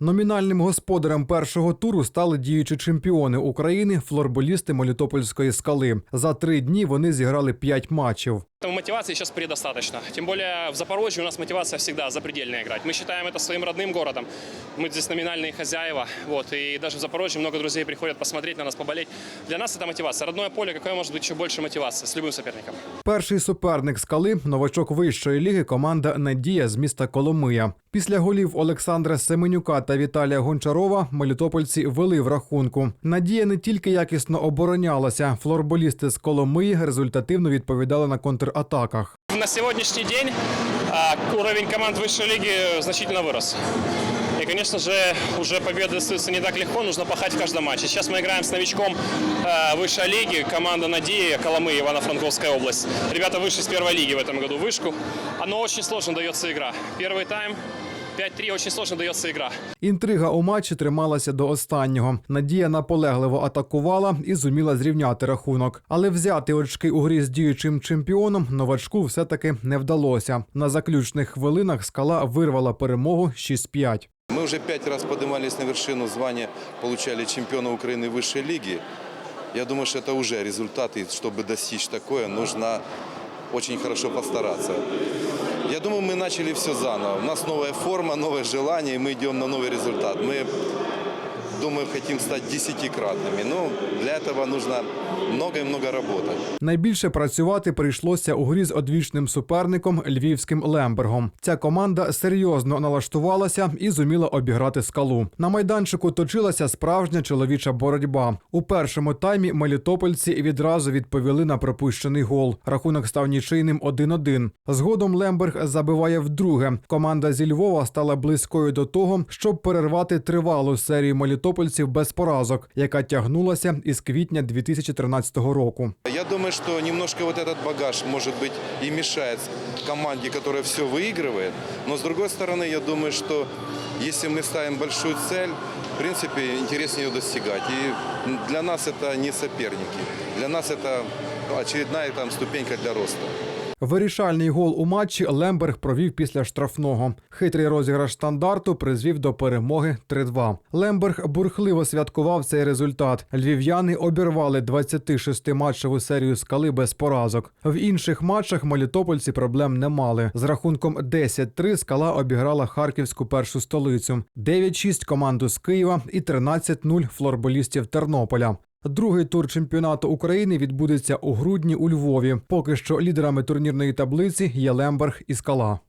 Номінальним господарем першого туру стали діючі чемпіони України, флорболісти Мелітопольської скали. За три дні вони зіграли п'ять матчів. Поэтому мотивации сейчас предостаточно. Тем более в Запорожье у нас мотивация всегда запредельная играть. Мы считаем это своим родным городом. Мы здесь номинальные хозяева. Вот, и даже в Запорожье много друзей приходят посмотреть на нас, поболеть. Для нас это мотивация. Родное поле, какая может быть еще больше мотивации с любым соперником. Перший суперник скали новачок вищої ліги команда Надія з міста Коломия. Після голів Олександра Семенюка та Віталія Гончарова мелітопольці вели в рахунку. Надія не тільки якісно оборонялася, флорболісти з Коломиї результативно відповідали на контратаках. На сегодняшний день а, уровень команд высшей лиги значительно вырос. И, конечно же, уже победы достаются не так легко, нужно пахать в каждом матче. Сейчас мы играем с новичком а, высшей лиги, команда «Надея», Коломы, Ивано-Франковская область. Ребята вышли с первой лиги в этом году, вышку. Оно очень сложно дается игра. Первый тайм 5-3 очень сложно дается игра. Інтрига у матчі трималася до останнього. Надія наполегливо атакувала і зуміла зрівняти рахунок. Але взяти очки у грі з діючим чемпіоном новачку все-таки не вдалося. На заключних хвилинах скала вирвала перемогу 6-5. Мы уже пять раз поднимались на вершину звания, получали чемпиона Украины высшей лиги. Я думаю, что это уже результат, и чтобы достичь такое, нужно очень хорошо постараться. Я думаю, мы начали все заново. У нас новая форма, новое желание, и мы идем на новый результат. Мы, думаю, хотим стать десятикратными. Но для этого нужно много и много работать. Найбільше працювати прийшлося у грі з одвічним суперником львівським Лембергом. Ця команда серйозно налаштувалася і зуміла обіграти скалу. На майданчику точилася справжня чоловіча боротьба. У першому таймі мелітопольці відразу відповіли на пропущений гол. Рахунок став нічийним 1-1. Згодом Лемберг забиває вдруге. Команда зі Львова стала близькою до того, щоб перервати тривалу серію мелітопольців без поразок, яка тягнулася із квітня 2013 року. Я думаю, что немножко вот этот багаж, может быть, и мешает команде, которая все выигрывает. Но с другой стороны, я думаю, что если мы ставим большую цель, в принципе, интереснее ее достигать. И для нас это не соперники. Для нас это очередная там ступенька для роста. Вирішальний гол у матчі Лемберг провів після штрафного. Хитрий розіграш стандарту призвів до перемоги 3-2. Лемберг бурхливо святкував цей результат. Львів'яни обірвали 26-матчеву серію скали без поразок. В інших матчах мелітопольці проблем не мали. З рахунком 10-3 скала обіграла харківську першу столицю, 9-6 команду з Києва і 13-0 флорболістів Тернополя. Другий тур чемпіонату України відбудеться у грудні у Львові. Поки що лідерами турнірної таблиці є Лемберг і Скала.